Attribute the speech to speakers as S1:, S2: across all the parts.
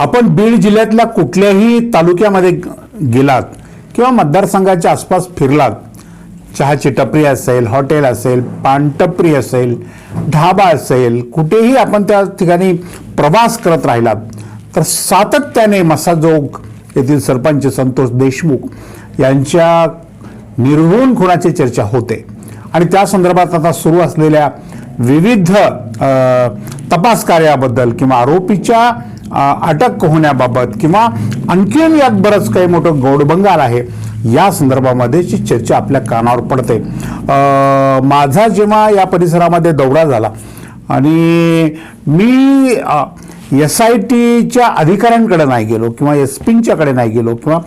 S1: आपण बीड जिल्ह्यातल्या कुठल्याही तालुक्यामध्ये गेलात किंवा मतदारसंघाच्या आसपास फिरलात चहाची टपरी असेल हॉटेल असेल पानटपरी असेल ढाबा असेल कुठेही आपण त्या ठिकाणी प्रवास करत राहिलात तर सातत्याने मसाजोग येथील सरपंच संतोष देशमुख यांच्या निर्घुण खुणाची चर्चा होते. आणि त्या संदर्भात आता सुरू असलेल्या विविध तपास कार्याबद्दल किंवा आरोपीच्या अटक होण्याबाबत किंवा आणखीन यात बरंच काही मोठं गौडबंगाल आहे या संदर्भामध्ये जी चर्चा आपल्या कानावर पडते. माझा जेव्हा या परिसरामध्ये दौरा झाला आणि मी एस आय टीच्या अधिकाऱ्यांकडे नाही गेलो किंवा एस पींच्याकडे नाही गेलो किंवा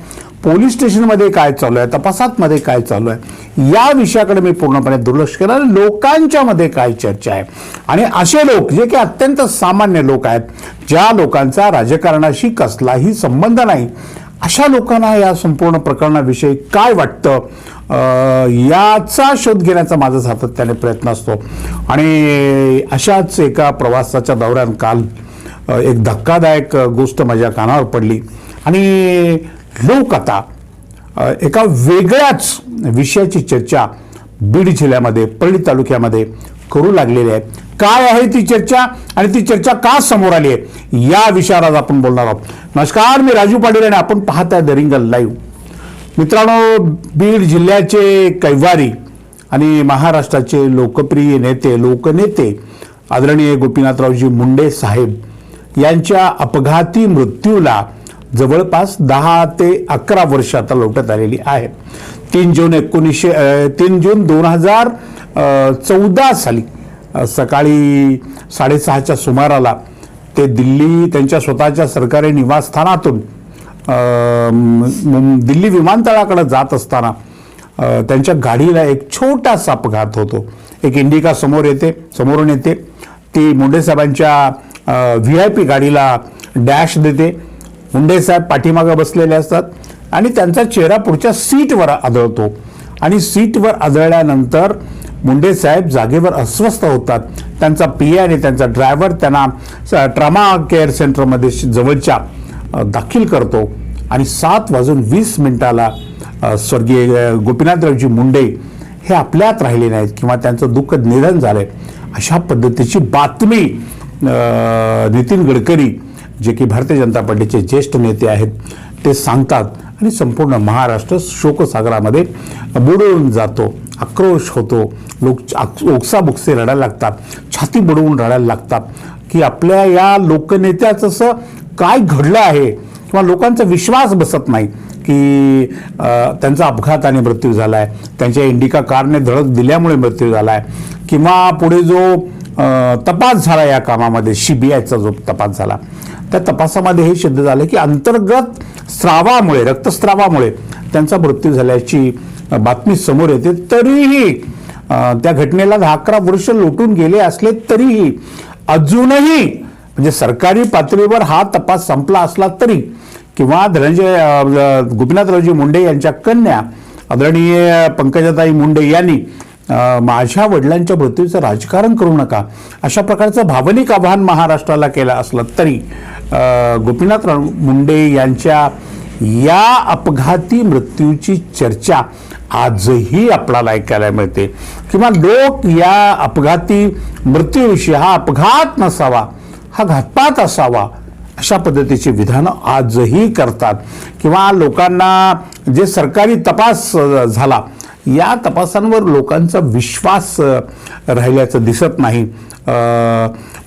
S1: पोलीस स्टेशनमध्ये काय चालू आहे? तपासातमध्ये काय चालू आहे? या विषयाकडे मी पूर्णपणे दुर्लक्ष केलं आणि लोकांच्या मध्ये काय चर्चा आहे? आणि असे लोक जे की अत्यंत सामान्य लोक आहेत ज्या लोकांचा राजकारणाशी कसलाही संबंध नाही अशा लोकांना या संपूर्ण प्रकरणाविषयी काय वाटतं? याचा शोध घेण्याचा माझा सातत्याने प्रयत्न असतो. आणि अशाच एका प्रवासाच्या दौऱ्यात काल एक धक्कादायक गोष्ट माझ्या कानावर पडली. आणि लोक आता एका वेगळ्याच विषयाची चर्चा बीड जिल्ह्यामध्ये परळी तालुक्यामध्ये करू लागलेली आहे. काय आहे ती चर्चा आणि ती चर्चा का समोर आली आहे या विषयावर आज आपण बोलणार आहोत. नमस्कार मी राजू पाटील आणि आपण पाहताय दरिंगल लाईव्ह. मित्रांनो बीड जिल्ह्याचे कैवारी आणि महाराष्ट्राचे लोकप्रिय नेते लोकनेते आदरणीय गोपीनाथरावजी मुंडे साहेब यांच्या अपघाती मृत्यूला जवळपास दहा ते अकरा वर्ष आता लोटत आलेली आहे तीन जून एकोणीसशे तीन जून दोन हजार चौदा साली सकाळी साडेसहाच्या सुमाराला ते दिल्ली त्यांच्या स्वतःच्या सरकारी निवासस्थानातून दिल्ली विमानतळाकडे जात असताना त्यांच्या गाडीला एक छोटासा अपघात होतो. एक इंडिका समोर येते समोरून येते. ती मुंडेसाहेबांच्या व्ही आय पी गाडीला डॅश देते. मुंडे साहेब पाठीमागं बसलेले असतात आणि त्यांचा चेहरा पुढच्या सीटवर आदळतो. आणि सीटवर आदळल्यानंतर मुंडे साहेब जागेवर अस्वस्थ होतात. त्यांचा पी आणि त्यांचा ड्रायव्हर त्यांना ट्रमा ट्रामा केअर सेंटरमध्ये श- जवळच्या दाखील दाखल करतो. आणि सात वाजून वीस मिनिटाला स्वर्गीय गोपीनाथरावजी मुंडे हे आपल्यात राहिले नाहीत किंवा त्यांचं दुःख निधन झालंय. अशा पद्धतीची बातमी नितीन गडकरी जे की भारतीय जनता पार्टीचे ज्येष्ठ नेते आहेत ते सांगतात आणि संपूर्ण महाराष्ट्र शोकसागरामध्ये बुडवून जातो आक्रोश होतो. लोक ओक्साबुक्से रडायला लागतात छाती बुडवून रडायला लागतात की आपल्या या लोकनेत्याचं असं काय घडलं आहे किंवा लोकांचा विश्वास बसत नाही की त्यांचा अपघाताने मृत्यू झाला आहे त्यांच्या इंडिका कारने धडक दिल्यामुळे मृत्यू झाला आहे किंवा पुढे जो तपास झाला या कामामध्ये सीबीआयचा जो तपास झाला. त्या तपासामध्ये हे सिद्ध झालं की अंतर्गत स्रावामुळे रक्तस्रावामुळे त्यांचा मृत्यू झाल्याची बातमी समोर येते. तरीही त्या घटनेला दहा अकरा वर्ष लोटून गेले असले तरीही अजूनही म्हणजे सरकारी पातळीवर हा तपास संपला असला तरी किंवा धनंजय अ, गोपीनाथरावजी मुंडे यांच्या कन्या आदरणीय पंकजाताई मुंडे यांनी माझ्या वडिलांच्या मृत्यूचं राजकारण करू नका. अशा प्रकारचं भावनिक आवाहन महाराष्ट्राला केलं असलं तरी गोपीनाथ गोपीनाथराव मुंडे यांच्या या अपघाती मृत्यूची चर्चा आजही आपल्याला ऐकायला मिळते. किंवा लोक या अपघाती मृत्यूविषयी हा अपघात नसावा हा घातपात असावा अशा पद्धतीची विधानं आजही करतात. किंवा लोकांना जे सरकारी तपास झाला या तपासांवर लोकांचा विश्वास राहिल्याचं दिसत नाही.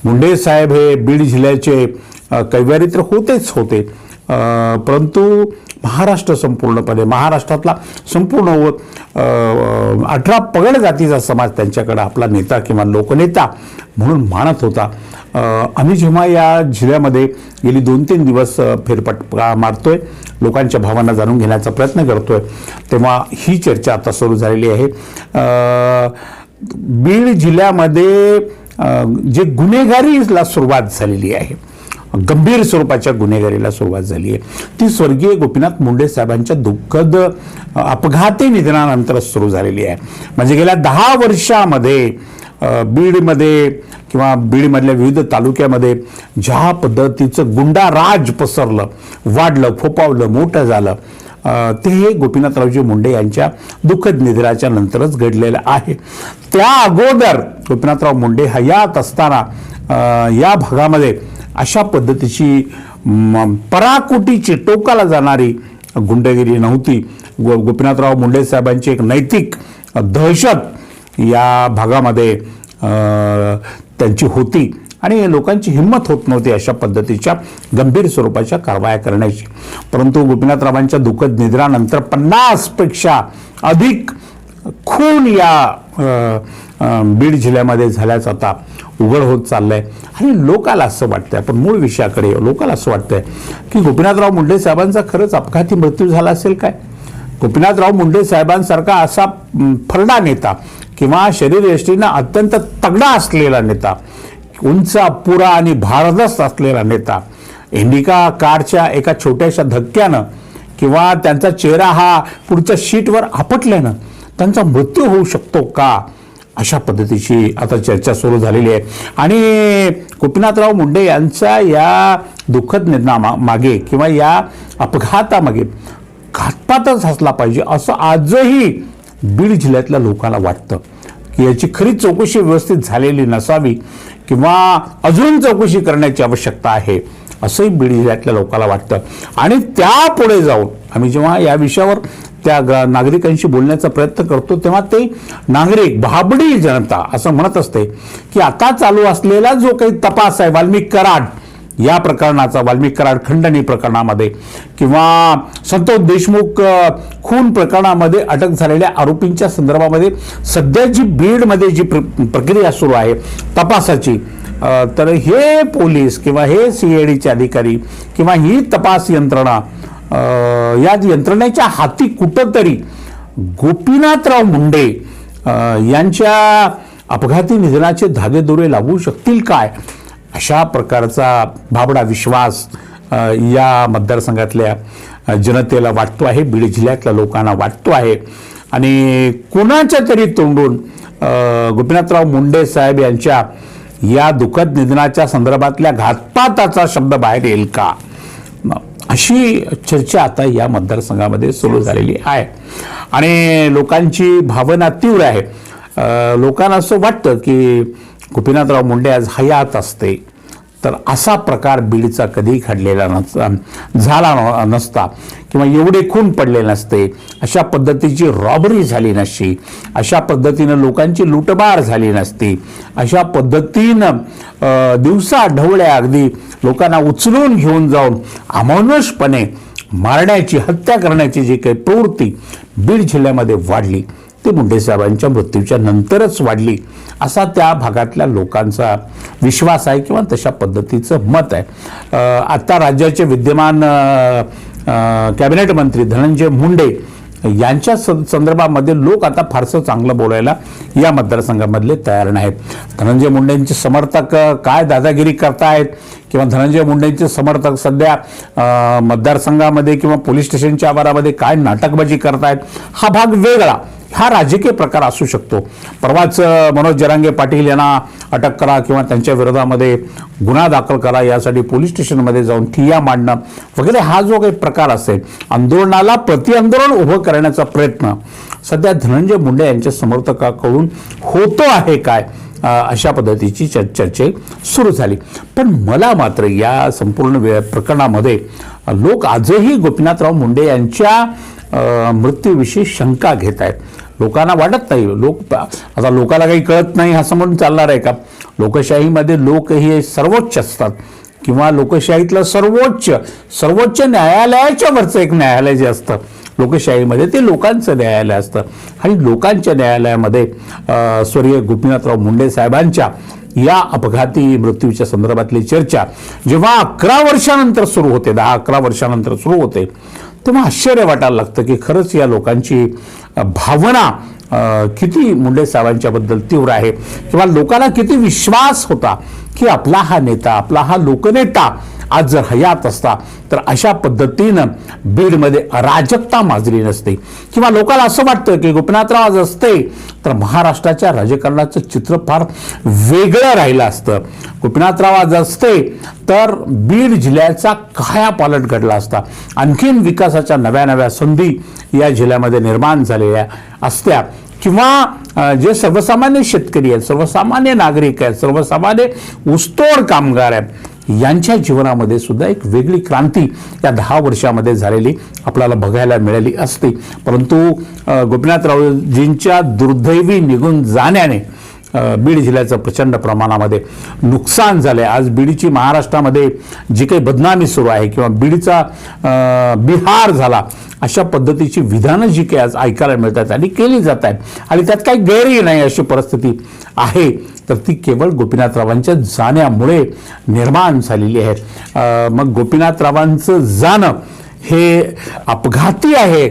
S1: मुंडे साहेब हे बीड जिल्ह्याचे कैवारी तर होतेच होते. परंतु महाराष्ट्र संपूर्णपणे महाराष्ट्रातला संपूर्ण अठरा पगड जातीचा समाज त्यांच्याकडे आपला नेता किंवा लोकनेता म्हणून मानत होता. आम्ही जेव्हा या जिल्ह्यामध्ये गेली दोन तीन दिवस फेरपट मारतोय लोकांच्या भावना जाणून घेण्याचा प्रयत्न करतोय तेव्हा ही चर्चा आता सुरू झालेली आहे. बीड जिल्ह्यामध्ये जे गुन्हेगारीला सुरुवात झालेली आहे गंभीर स्वरूपाच्या गुन्हेगारीला सुरुवात झाली आहे. ती स्वर्गीय गोपीनाथ मुंडे साहेबांच्या दुःखद अपघाती निधनानंतर सुरू झालेली आहे. म्हणजे गेल्या दहा वर्षामध्ये बीडमध्ये किंवा बीडमधल्या विविध तालुक्यामध्ये ज्या पद्धतीचं गुंडा राज पसरलं वाढलं फोपावलं मोठं झालं ते हे गोपीनाथरावजी मुंडे यांच्या दुःखद निधनाच्या नंतरच घडलेलं आहे. त्या अगोदर गोपीनाथराव मुंडे हयात असताना या भागामध्ये अशा पद्धतीची पराकोटीची टोकाला जाणारी गुंडगिरी नव्हती. गो गोपीनाथराव मुंडे साहेबांची एक नैतिक दहशत या भागामध्ये त्यांची होती. आणि लोकांची हिंमत होत नव्हती अशा पद्धतीच्या गंभीर स्वरूपाच्या कारवाया करण्याची. परंतु गोपीनाथरावांच्या दुःखद निद्रानंतर पन्नासपेक्षा अधिक खून या बीड जिल्ह्यामध्ये झाल्याचं आता उघड होत चाललं आहे आणि लोकाला असं वाटतंय आपण मूळ विषयाकडे लोकाला असं वाटतंय की गोपीनाथराव मुंडे साहेबांचा खरंच अपघाती मृत्यू झाला असेल काय? गोपीनाथराव मुंडे साहेबांसारखा असा फरडा नेता किंवा शरीरयष्टीनं अत्यंत तगडा असलेला नेता उंच पुरा आणि भारदस्त असलेला नेता इंडिका कारच्या एका छोट्याशा धक्क्यानं किंवा त्यांचा चेहरा हा पुढच्या शीटवर आपटल्यानं त्यांचा मृत्यू होऊ शकतो का? अशा पद्धतीची आता चर्चा सुरू झालेली आहे. आणि गोपीनाथराव मुंडे यांचा या दुःखद निधना मागे किंवा या अपघातामागे घातपातच असला पाहिजे असं आजही बीड जिल्ह्यातल्या लोकांना वाटतं. की याची खरी चौकशी व्यवस्थित झालेली नसावी किंवा अजून चौकशी करण्याची आवश्यकता आहे असंही बीड जिल्ह्यातल्या लोकांना वाटतं. आणि त्यापुढे जाऊन आम्ही जेव्हा या विषयावर त्या ग- नागरिकांशी बोलण्याचा प्रयत्न करतो तेव्हा ते नागरिक भाबडी जनता असं म्हणत असते की आता चालू असलेला जो काही तपास आहे वाल्मिक कराड या प्रकरणाचा वाल्मिक कराड खंडणी प्रकरणामध्ये किंवा संतोष देशमुख खून प्रकरणामध्ये अटक झालेल्या आरोपींच्या संदर्भामध्ये सध्या जी बीडमध्ये जी प्र- प्रक्रिया सुरू आहे तपासाची तर हे पोलीस किंवा हे सी डीचे अधिकारी किंवा ही तपास यंत्रणा या यंत्रणेच्या हाती कुठंतरी गोपीनाथराव मुंडे यांच्या अपघाती निधनाचे धागेदोरे लागू शकतील काय? अशा प्रकारचा भाबडा विश्वास या मतदारसंघातल्या जनतेला वाटतो आहे बीड जिल्ह्यातल्या लोकांना वाटतो आहे. आणि कोणाच्या तरी तोंडून गोपीनाथराव मुंडे साहेब यांच्या या दुःखद निधनाच्या संदर्भातल्या घातपाताचा शब्द बाहेर येईल का? अशी चर्चा आता या मतदारसंघामध्ये सुरू झालेली आहे. आणि लोकांची भावना तीव्र आहे. लोकांना असं वाटतं की गोपीनाथराव मुंडे आज हयात असते. तर असा प्रकार बीडचा कधीही घडलेला नस झाला नसता किंवा एवढे खून पडले नसते अशा पद्धतीची रॉबरी झाली नसती अशा पद्धतीनं लोकांची लुटबार झाली नसती अशा पद्धतीनं दिवसा ढवळ्या अगदी लोकांना उचलून घेऊन जाऊन अमानुषपणे मारण्याची हत्या करण्याची जी काही प्रवृत्ती बीड जिल्ह्यामध्ये वाढली ती मुंडेसाहेबांच्या मृत्यूच्या नंतरच वाढली. असा त्या भागातल्या लोकांचा विश्वास आहे किंवा तशा पद्धतीचं मत आहे. आत्ता आता राज्याचे विद्यमान कॅबिनेट मंत्री धनंजय मुंडे यांच्या संदर्भामध्ये लोक आता फारसं चांगलं बोलायला या मतदारसंघामधले तयार नाहीत. धनंजय मुंडेंचे समर्थक काय दादागिरी करतायत किंवा धनंजय मुंडेंचे समर्थक सध्या मतदारसंघामध्ये किंवा पोलीस स्टेशनच्या आवारामध्ये काय नाटकबाजी करतायत हा भाग वेगळा. हा राजकीय प्रकार असू शकतो. परवाच मनोज जरांगे पाटील यांना अटक करा किंवा त्यांच्या विरोधामध्ये गुन्हा दाखल करा यासाठी पोलीस स्टेशनमध्ये जाऊन ठिय्या मांडणं वगैरे हा जो काही प्रकार असेल आंदोलनाला प्रतिआंदोलन उभं करण्याचा प्रयत्न सध्या धनंजय मुंडे यांच्या समर्थकाकडून होतो आहे काय? अशा पद्धतीची चर चर्चे सुरू झाली. पण मला मात्र या संपूर्ण वे प्रकरणामध्ये लोक आजही गोपीनाथराव मुंडे यांच्या मृत्यूविषयी शंका घेत आहेत. लोकांना वाटत नाही. लोक आता लोकाला काही कळत नाही असं म्हणून चालणार आहे का? लोकशाहीमध्ये लोक हे सर्वोच्च असतात. किंवा लोकशाहीतलं सर्वोच्च सर्वोच्च न्यायालयाच्या वरचं एक न्यायालय जे असतं लोकशाहीमध्ये ते लोकांचं न्यायालय असतं. आणि लोकांच्या न्यायालयामध्ये स्वर्गीय गोपीनाथराव मुंडे साहेबांच्या या अपघाती मृत्यूच्या संदर्भातली चर्चा जेव्हा अकरा वर्षानंतर सुरू होते दहा अकरा वर्षानंतर सुरू होते तेव्हा आश्चर्य वाटायला लागतं की खरंच या लोकांची भावना किती मुंडे साहेबांच्याबद्दल तीव्र आहे. किंवा लोकांना किती विश्वास होता की आपला हा नेता आपला हा लोकनेता आज जर हयात असता तर अशा पद्धतीनं बीडमध्ये अराजकता माजली नसते. किंवा लोकांना असं वाटतं की गोपीनाथराव आज असते तर महाराष्ट्राच्या राजकारणाचं चित्र फार वेगळं राहिलं असतं. गोपीनाथराव आज असते तर बीड जिल्ह्याचा काया पालट घडला असता. आणखीन विकासाच्या नव्या नव्या संधी या जिल्ह्यामध्ये निर्माण झालेल्या असत्या. किंवा जे सर्वसामान्य शेतकरी आहेत सर्वसामान्य नागरिक आहेत सर्वसामान्य ऊसतोड कामगार आहेत यांच्या जीवनामध्ये सुद्धा एक वेगळी क्रांती या दहा वर्षामध्ये झालेली आपल्याला बघायला मिळाली असते. परंतु गोपीनाथ रावजींच्या दुर्दैवी निघून जाण्याने बीड जिल्ह्याचं प्रचंड प्रमाणामध्ये नुकसान झालं आहे आज बीडची महाराष्ट्रामध्ये जी काही बदनामी सुरू आहे किंवा बीडचा बिहार झाला अशा पद्धतीची विधानं जी काही आज ऐकायला मिळतात आणि केली जात आहेत. आणि त्यात काही गैरही नाही अशी परिस्थिती आहे. तर ती केवळ गोपीनाथरावांच्या जाण्यामुळे निर्माण झालेली आहे. मग गोपीनाथरावांचं जाणं हे अपघाती आहे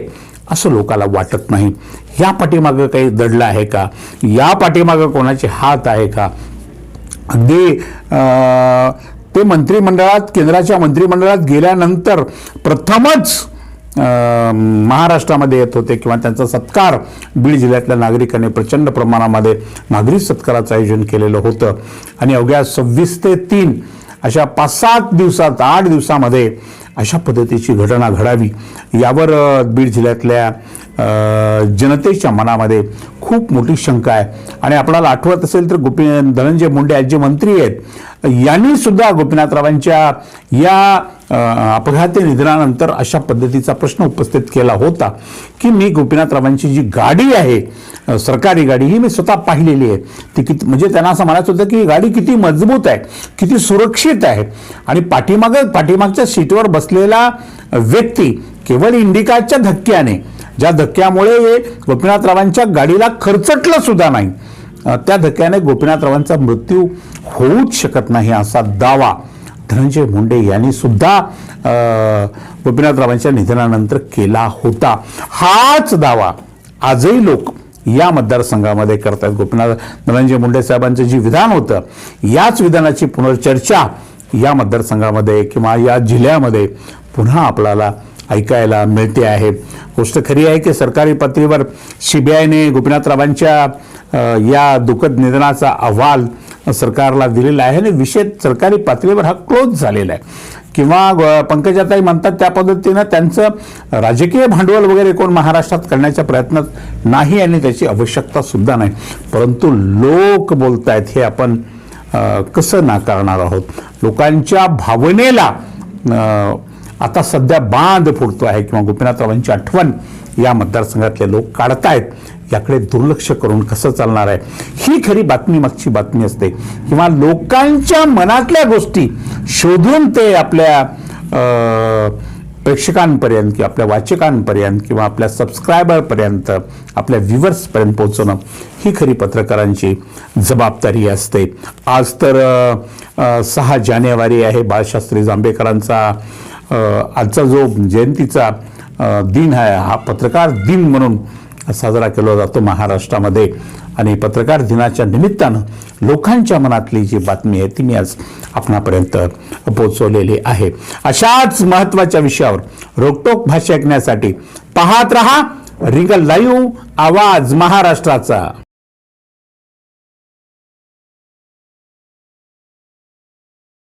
S1: असं लोकाला वाटत नाही. या पाठीमागं काही दडलं आहे का? या पाठीमागं कोणाचे हात आहे का? अगदी ते मंत्रिमंडळात केंद्राच्या मंत्रिमंडळात गेल्यानंतर प्रथमच महाराष्ट्रामध्ये येत होते किंवा त्यांचा सत्कार बीड जिल्ह्यातल्या नागरिकांनी प्रचंड प्रमाणामध्ये नागरिक सत्काराचं आयोजन केलेलं होतं. आणि अवघ्या सव्वीस ते तीन अशा पाच सात दिवसात आठ दिवसामध्ये अशा पद्धतीची घटना घडावी यावर बीड जिल्ह्यातल्या जनतेच्या मनामध्ये खूप मोठी शंका आहे. आणि आपल्याला आठवत असेल तर गोपी धनंजय मुंडे आज जे मंत्री आहेत यांनी सुद्धा गोपीनाथरावांच्या या अपघाती निधनानंतर अशा पद्धतीचा प्रश्न उपस्थित केला होता की मी गोपीनाथरावांची जी गाडी आहे सरकारी गाडी ही मी स्वतः पाहिलेली आहे. ती किती म्हणजे त्यांना असं म्हणायचं होतं की गाडी किती मजबूत आहे किती सुरक्षित आहे. आणि पाठीमाग पाठीमागच्या सीटवर बसलेला व्यक्ती केवळ इंडिकाच्या धक्क्याने ज्या धक्क्यामुळे गोपीनाथरावांच्या गाडीला खरचटलं सुद्धा नाही. त्या धक्क्याने गोपीनाथरावांचा मृत्यू होऊच शकत नाही असा दावा धनंजय मुंडे यांनी सुद्धा गोपीनाथरावांच्या निधनानंतर केला होता. हाच दावा आजही लोक या मतदारसंघामध्ये करतात गोपीनाथ धनंजय मुंडे साहेबांचं जे विधान होतं याच विधानाची पुनर्चर्चा या मतदारसंघामध्ये किंवा या जिल्ह्यामध्ये पुन्हा आपल्याला ऐकायला मिळते आहे. गोष्ट खरी आहे की सरकारी पातळीवर सीबीआयने गोपीनाथरावांच्या या दुःखद निधनाचा अहवाल सरकारला दिलेला आहे आणि विषय सरकारी पातळीवर हा क्लोज झालेला आहे. किंवा पंकजाताई म्हणतात त्या पद्धतीनं त्यांचं राजकीय भांडवल वगैरे कोण महाराष्ट्रात करण्याच्या प्रयत्नात नाही आणि त्याची आवश्यकता सुद्धा नाही. परंतु लोक बोलत आहेत हे आपण कसं नाकारणार आहोत? लोकांच्या भावनेला आता सध्या बांध फुटतो आहे किंवा गोपीनाथरावांची आठवण या मतदारसंघातले लोक काढतायत याकडे दुर्लक्ष करून कसं चालणार आहे? ही खरी बातमी मागची बातमी असते. किंवा लोकांच्या मनातल्या गोष्टी शोधून ते आपल्या प्रेक्षकांपर्यंत किंवा आपल्या वाचकांपर्यंत किंवा आपल्या सबस्क्रायबरपर्यंत आपल्या व्ह्युअर्सपर्यंत पोहोचवणं ही खरी पत्रकारांची जबाबदारी असते. आज तर सहा जानेवारी आहे बाळशास्त्री जांभेकरांचा आजचा जो जयंतीचा दिन आहे हा पत्रकार दिन म्हणून साजरा केला जातो महाराष्ट्रामध्ये. आणि पत्रकार दिनाच्या निमित्तानं लोकांच्या मनातली जी बातमी आहे ती मी आज आपणापर्यंत पोचवलेली आहे. अशाच महत्त्वाच्या विषयावर रोकटोक भाष्य ऐकण्यासाठी पाहत रहा रिगल लाईव्ह आवाज महाराष्ट्राचा.